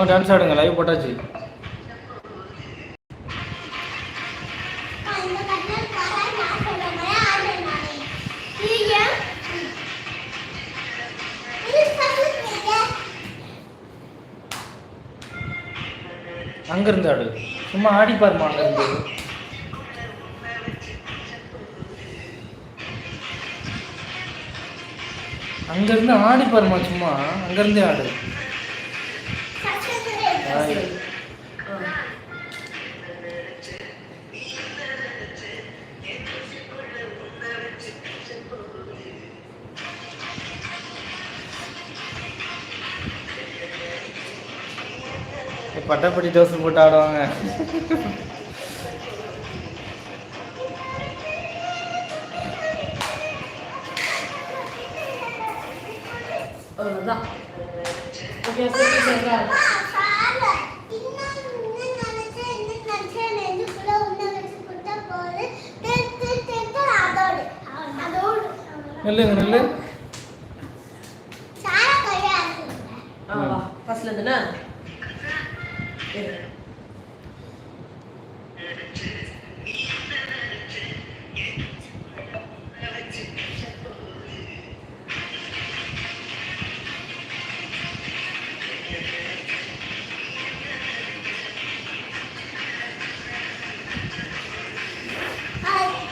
அவங்க டான்ஸ் ஆடுங்க லைவ் போட்டாச்சு. அங்கேருந்து ஆடு. சும்மா ஆடி பாருமா அங்கேருந்து. அங்கேருந்து ஆடி பாருமா சும்மா அங்கிருந்தே ஆடு. பட்டப்பட்டி டோஸ் போட்டு ஆடுவாங்க.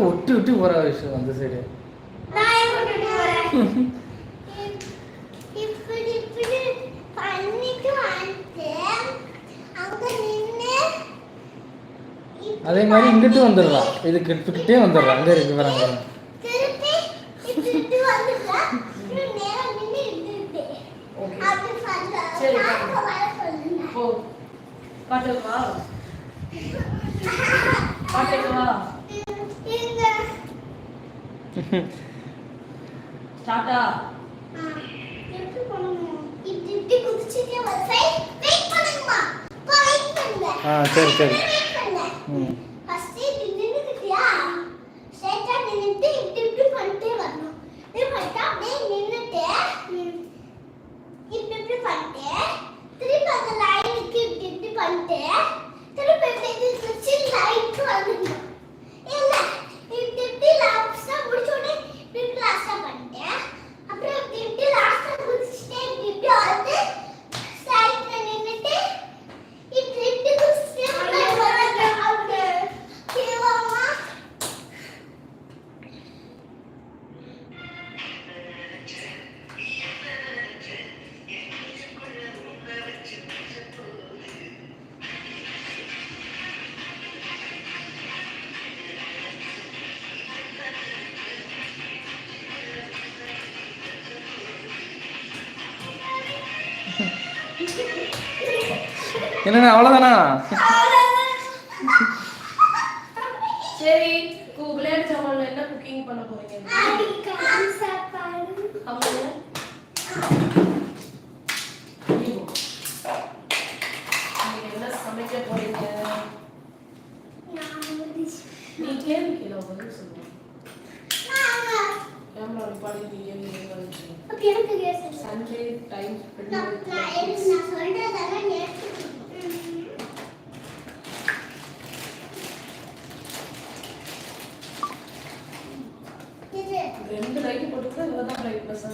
அப்படியே ஒட்டி ஒட்டி போகிற விஷயம் அந்த சைடு அதே மாதிரி இங்கிட்டும் வந்துடலாம். இது கிட்டே வந்துடலாம். அங்கே இருக்கு வராங்க பாட்டுமா பாட்டுமா டாடா ஆ சரி சரி. ம். என்னண்ணா அவ்வளோதானா சரி குகுலேட் சவால் என்ன குக்கிங் பண்ண போறீங்க? என்ன சமைக்க போறீங்க? நீ கேள்வி கேளு பதில் சொல்லு. கேமரா நிப்பாடி நீ கேள்வி கேள்வி எனக்கு சண்டே டைம் ஸ்பெண்ட் நான் சொல்றதெல்லாம் ரெண்டு லைட் போட்டுக்கிட்டா இவ தான் பிரைட் பஸ்ஸா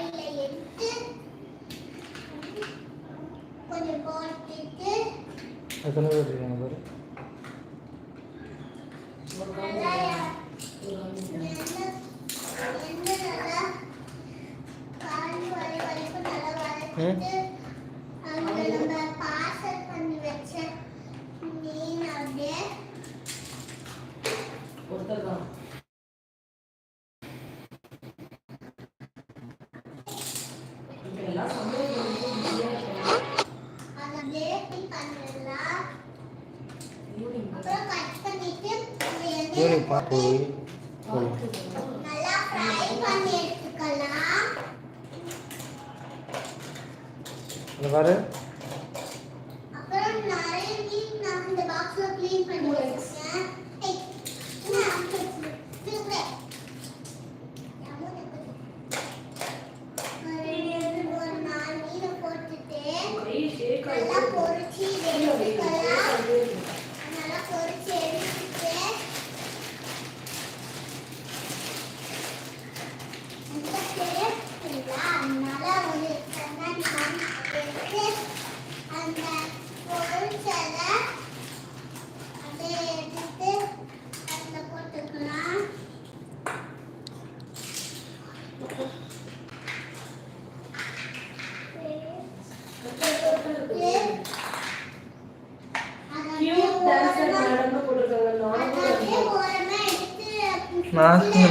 இல்லை எடுத்து கொஞ்சம் போட்டுட்டு எத்தனை பேர் இருக்கீங்க பாரு? என்ன 不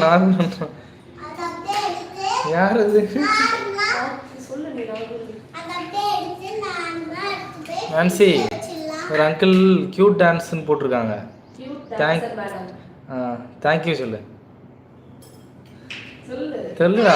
நான் பண்ணுறேன் யார் அது நான்சி ஒரு அங்கிள் கியூட் டான்ஸ்னு போட்டிருக்காங்க. தேங்க் தேங்க்யூ சொல்லு. தெரியலடா.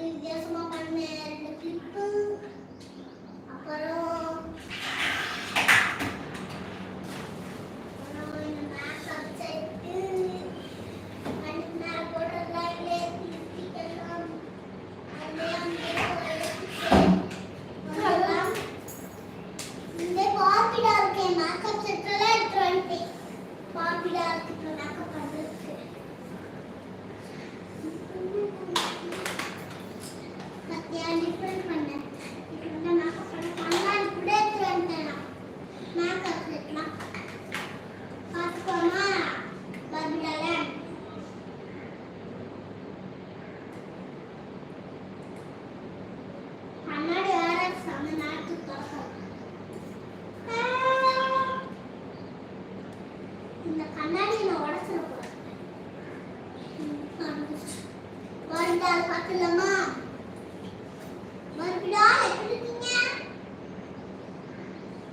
வித்தியாசமாக பண்ண ரெண்டு கிளிப்பு அப்புறம்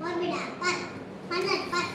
போர்விடா பார் மன்னர் பார்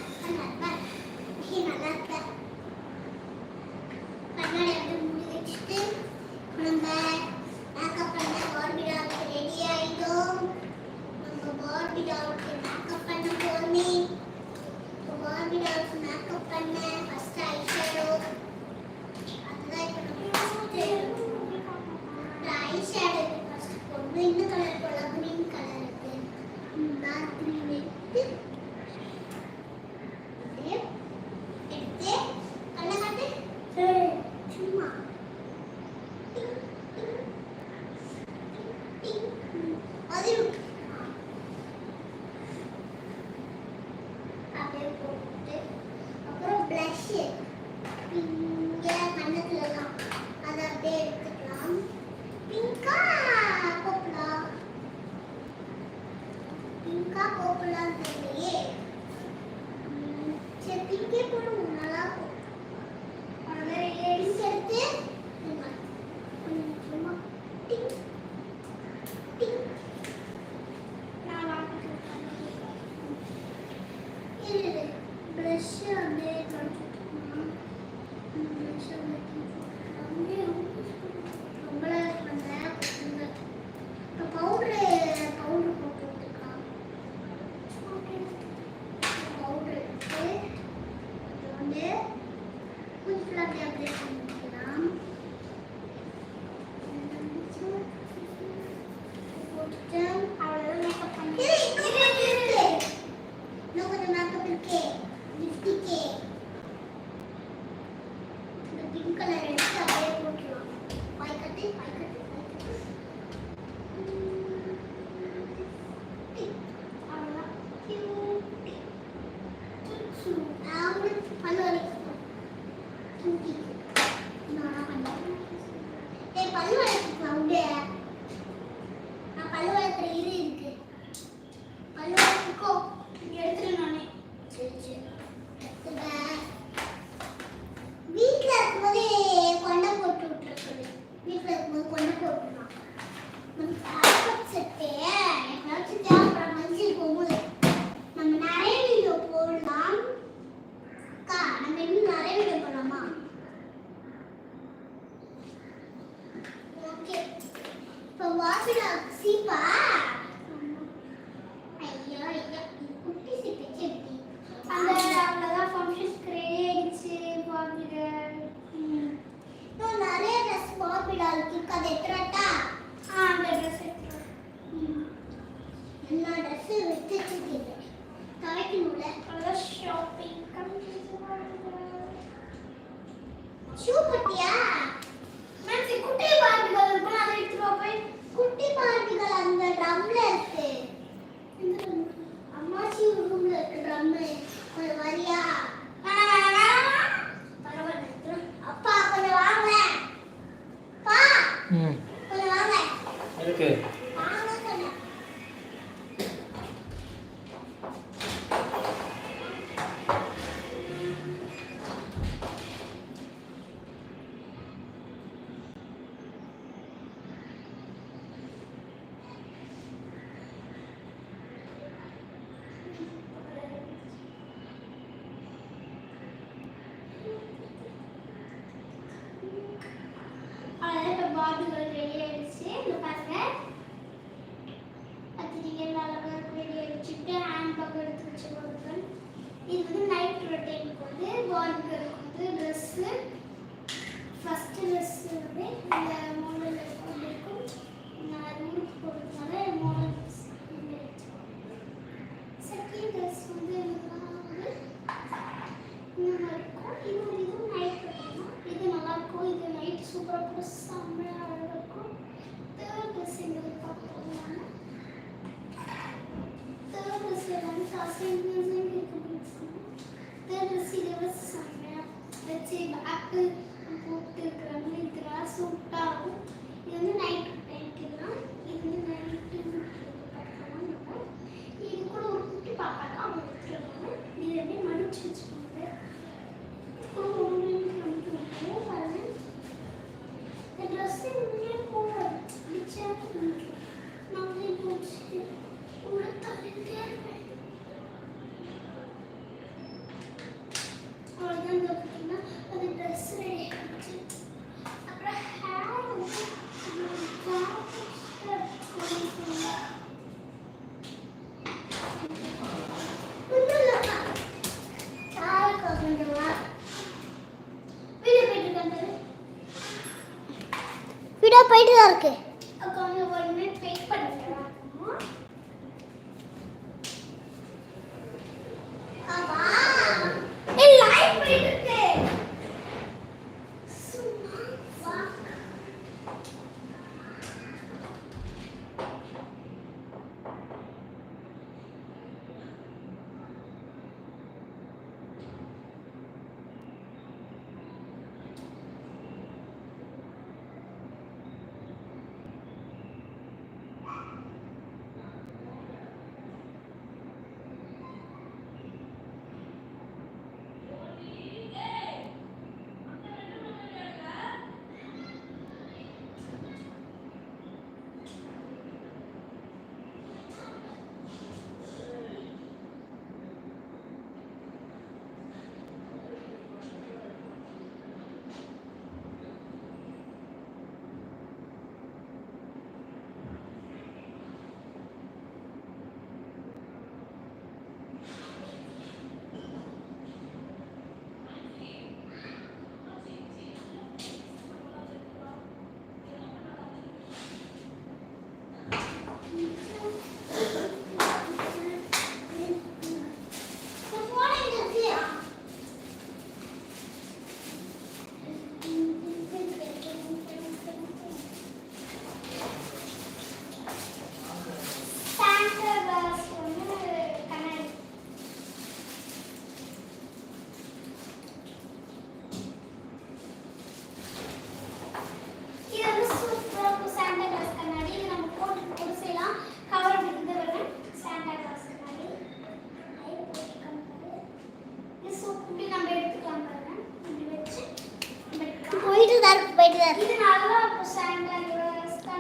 വൈകിട്ട്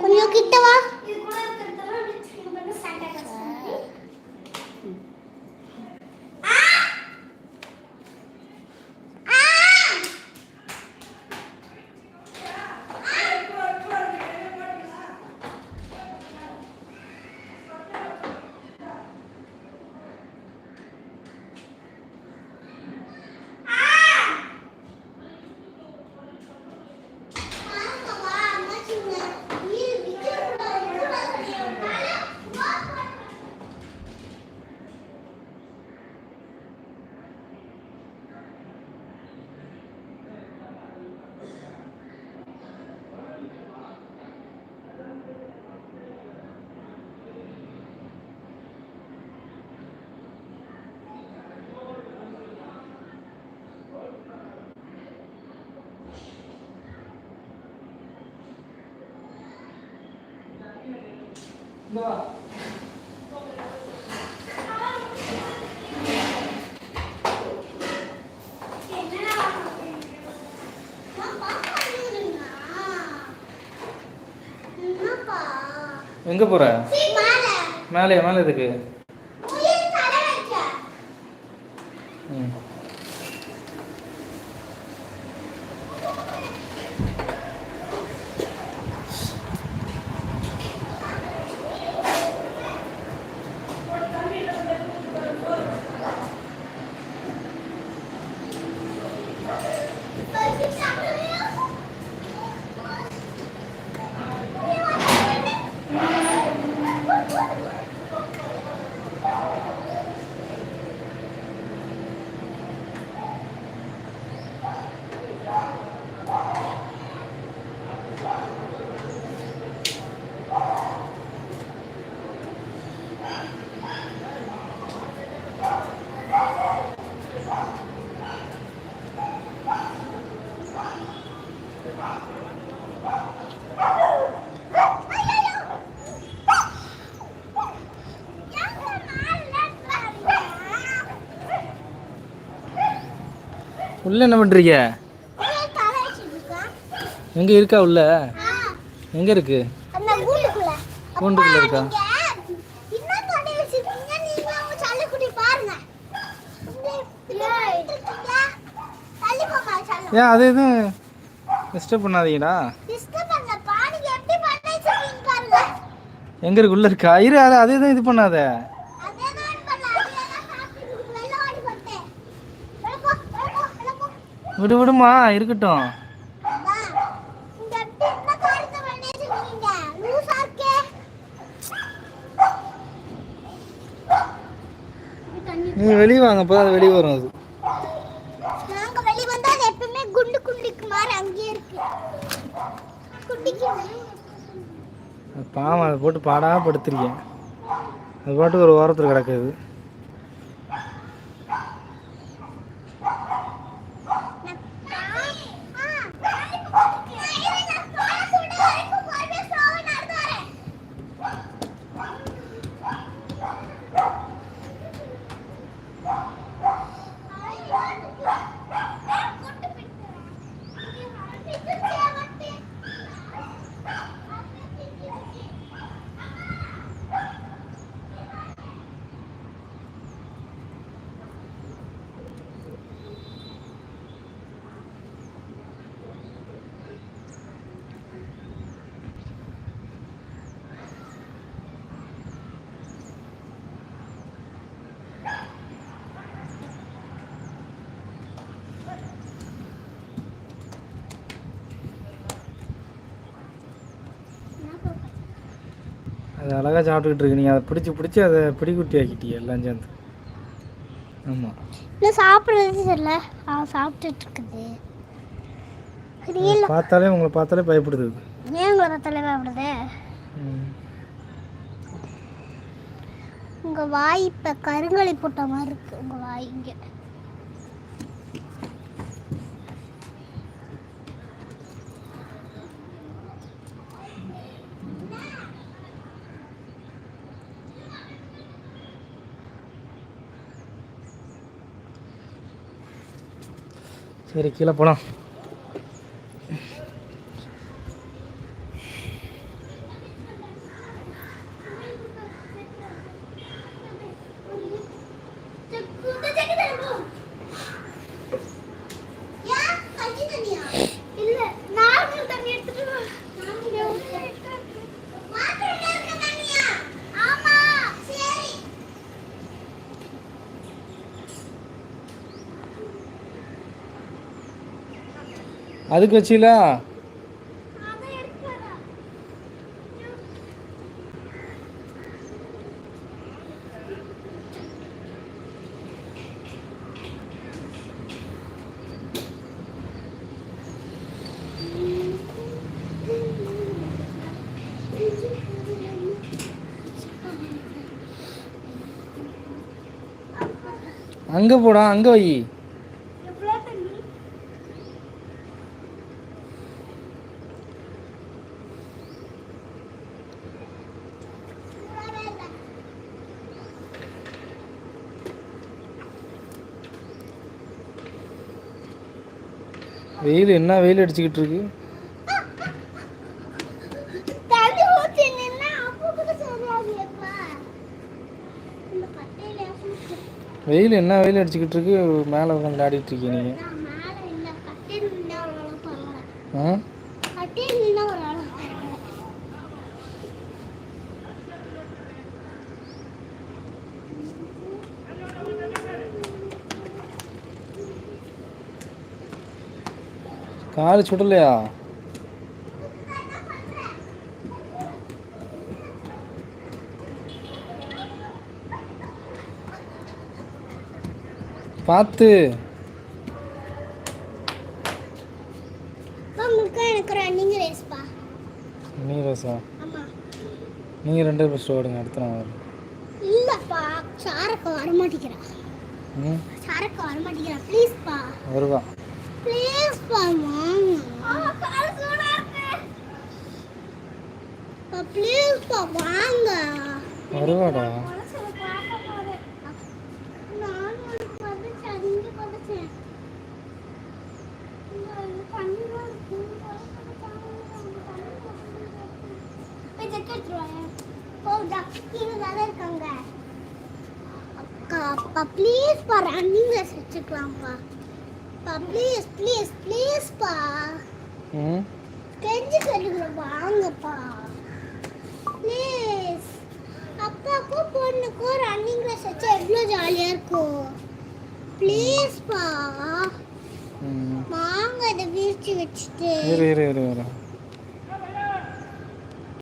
കുഞ്ഞു കിട്ടവാ எங்க போற? மேல. மேலே மேலே Tôi chỉ chẳng hiểu உள்ள என்ன பண்ணுறீங்க எங்கே இருக்கா உள்ள? எங்கே இருக்கு? கூண்டுக்குள்ள இருக்கா? ஏன் அது எதுவும் டிஸ்டர்ப் பண்ணாதீங்கடா. எங்கே இருக்கு? உள்ளே இருக்கா? இரு அது அது எதுவும் இது பண்ணாதே அதே தான் பண்ணல அதே தான் சாப்பிட்டு வெள்ள ஓடி போட்டேன் வெள்ள போ வெள்ள போ வெள்ள போ விடு விடுமா இருக்கட்டும். நீ வெளியே வாங்க அப்போ அது வெளியே வரும் அது. நாங்க வெளிய வந்தா அது எப்பவுமே குண்டு குண்டிக்கு மாதிரி அங்கேயே இருக்கு. பாவம் அதை போட்டு பாடா படுத்துருக்கேன். அது பாட்டு ஒரு ஓரத்தில் கிடக்குது அது அழகாக சாப்பிட்டுக்கிட்டு இருக்கு. நீங்கள் அதை பிடிச்சி பிடிச்சி அதை பிடிக்குட்டி ஆக்கிட்டீங்க எல்லாம் சேர்ந்து. ஆமாம் இன்னும் சாப்பிட்றது தெரியல. அவன் சாப்பிட்டுட்டு இருக்குது. பார்த்தாலே உங்களை பார்த்தாலே பயப்படுது. ஏன் உங்களை தலைவா விடுது ம். உங்க வாய் இப்ப கருங்கலை போட்ட மாதிரி இருக்கு. உங்க வாய் இங்க. சரி கீழே போகலாம் இல்ல நார்மல் தண்ணி எடுத்துட்டு வா ஆமா சரி அதுக்கு வச்சிங்களா அங்கே போடா அங்கே வை எவ்வளோ தண்ணி வெயில் என்ன வெயில் அடிச்சுக்கிட்டு இருக்கு. வெயில் என்ன வெயில் அடிச்சுக்கிட்டு இருக்கு? மேலே உட்காந்து ஆடிட்டு இருக்கீங்க நீங்கள் நான் கால் சுடலையா? பார்த்து நீ ரோசா ஆமா நீங்கள் ரெண்டு ஃபஸ்ட்டு ஓடுங்க அடுத்த நான் வரேன் இல்லப்பா சாரக்கு வர மாட்டேங்கிறா சாரக்கு வர மாட்டேங்கிறா ப்ளீஸ்ப்பா வருவா. சூடா இருக்கு. ப்ளீஸ்ப்பா வாங்க. வருவாடா. கொடுத்தேன் அப்பா ப்ளீஸ் பா ரன்னிங் ரேஸ் வச்சுக்கலாம்ப்பா பா ப்ளீஸ் ப்ளீஸ் ப்ளீஸ்ப்பா ம் கெஞ்சி சொல்லுங்களேன் வாங்கப்பா. ப்ளீஸ் அப்பாவுக்கும் பொண்ணுக்கும் ரன்னிங் ரேஸ் வச்சா எவ்வளோ ஜாலியாக இருக்கும்? ப்ளீஸ்ப்பா ம். வாங்க இதை வீழ்ச்சி வச்சுட்டு. இரு இரு இரு.